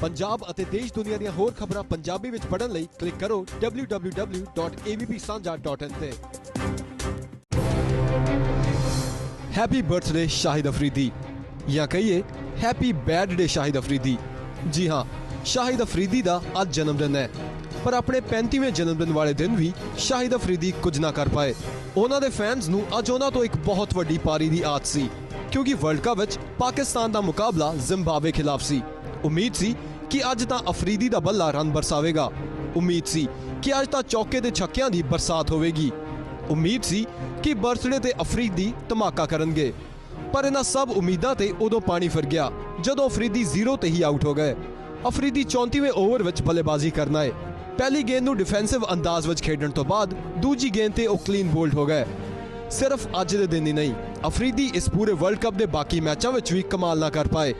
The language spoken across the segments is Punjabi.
ਪੰਜਾਬ ਅਤੇ ਦੇਸ਼ ਦੁਨੀਆ ਦੀਆਂ ਹੋਰ ਖਬਰਾਂ ਪੰਜਾਬੀ ਵਿੱਚ ਪੜ੍ਹਨ ਲਈ ਕਲਿੱਕ ਕਰੋ www.avpsanja.in ਤੇ। ਹੈਪੀ ਬਰਥਡੇ ਸ਼ਾਹਿਦ ਅਫਰੀਦੀ ਜਾਂ ਕਹੀਏ happy birthday Shahid Afridi ji ਹਾਂ ਸ਼ਾਹਿਦ ਅਫਰੀਦੀ ਦਾ ਅੱਜ ਜਨਮ ਦਿਨ ਹੈ। ਪਰ ਆਪਣੇ 35ਵੇਂ ਜਨਮ ਦਿਨ ਵਾਲੇ ਦਿਨ ਵੀ ਸ਼ਾਹਿਦ ਅਫਰੀਦੀ ਕੁਝ ਨਾ ਕਰ ਪਾਏ। ਉਹਨਾਂ ਦੇ ਫੈਨਸ ਨੂੰ ਅੱਜ ਉਹਨਾਂ ਤੋਂ ਇੱਕ ਬਹੁਤ ਵੱਡੀ ਪਾਰੀ ਦੀ ਆਸ ਸੀ। ਕਿਉਂਕਿ ਵਰਲਡ ਕੱਪ ਵਿੱਚ ਪਾਕਿਸਤਾਨ ਦਾ ਮੁਕਾਬਲਾ ਜ਼ਿੰਬਾਬਵੇ ਖਿਲਾਫ ਸੀ। ਉਮੀਦ ਸੀ ਕਿ ਅੱਜ ਤਾਂ ਅਫਰੀਦੀ ਦਾ ਬੱਲਾ ਰਨ ਬਰਸਾਵੇਗਾ। ਉਮੀਦ ਸੀ ਕਿ ਅੱਜ ਤਾਂ ਚੌਕੇ ਦੇ ਛੱਕਿਆਂ ਦੀ ਬਰਸਾਤ ਹੋਵੇਗੀ। ਉਮੀਦ ਸੀ ਕਿ ਬਰਥਡੇ ਤੇ ਅਫਰੀਦੀ ਧਮਾਕਾ ਕਰਨਗੇ। ਪਰ ਇਹਨਾਂ ਸਭ ਉਮੀਦਾਂ ਤੇ ਉਦੋਂ ਪਾਣੀ ਫਿਰ ਗਿਆ, ਜਦੋਂ ਅਫਰੀਦੀ ਜ਼ੀਰੋ ਤੇ ਹੀ ਆਊਟ ਹੋ ਗਏ। ਅਫਰੀਦੀ 34ਵੇਂ ਓਵਰ ਵਿੱਚ ਬੱਲੇਬਾਜ਼ੀ ਕਰਨਾ ਹੈ ਪਹਿਲੀ ਗੇਂਦ ਨੂੰ ਡਿਫੈਂਸਿਵ ਅੰਦਾਜ਼ ਵਿੱਚ ਖੇਡਣ ਤੋਂ ਬਾਅਦ ਦੂਜੀ ਗੇਂਦ ਤੇ ਉਹ ਕਲੀਨ ਬੋਲਡ ਹੋ ਗਏ। ਸਿਰਫ ਅੱਜ ਦੇ ਦਿਨ ਹੀ ਨਹੀਂ ਅਫਰੀਦੀ ਇਸ ਪੂਰੇ ਵਰਲਡ ਕੱਪ ਦੇ ਬਾਕੀ ਮੈਚਾਂ ਵਿੱਚ ਵੀ ਕਮਾਲ ਨਾ ਕਰ ਪਾਏ।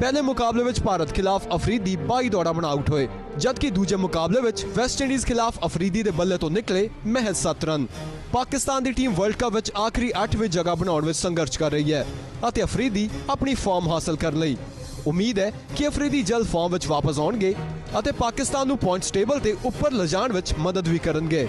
ਪਹਿਲੇ ਮੁਕਾਬਲੇ ਵਿੱਚ ਭਾਰਤ ਖਿਲਾਫ ਅਫਰੀਦੀ 22 ਦੌੜਾਂ ਬਣਾ ਆਊਟ ਹੋਏ, ਜਦਕਿ ਦੂਜੇ ਮੁਕਾਬਲੇ ਵਿੱਚ ਵੈਸਟ ਇੰਡੀਜ਼ ਖਿਲਾਫ ਅਫਰੀਦੀ ਦੇ ਬੱਲੇ ਤੋਂ ਨਿਕਲੇ ਮਹਿਜ਼ 7 ਰਨ। ਪਾਕਿਸਤਾਨ ਦੀ ਟੀਮ ਵਰਲਡ ਕੱਪ ਵਿੱਚ ਆਖਰੀ 8ਵੀਂ ਜਗ੍ਹਾ ਬਣਾਉਣ ਵਿੱਚ ਸੰਘਰਸ਼ ਕਰ ਰਹੀ ਹੈ ਅਤੇ ਅਫਰੀਦੀ ਆਪਣੀ ਫਾਰਮ ਹਾਸਲ ਕਰ ਲਈ। ਉਮੀਦ ਹੈ ਕਿ ਅਫਰੀਦੀ ਜਲਦ ਫਾਰਮ ਵਿੱਚ ਵਾਪਸ ਆਉਣਗੇ ਅਤੇ ਪਾਕਿਸਤਾਨ ਨੂੰ ਪੁਆਇੰਟਸ ਟੇਬਲ ਤੇ ਉੱਪਰ ਲਿਜਾਣ ਵਿੱਚ ਮਦਦ ਵੀ ਕਰਨਗੇ।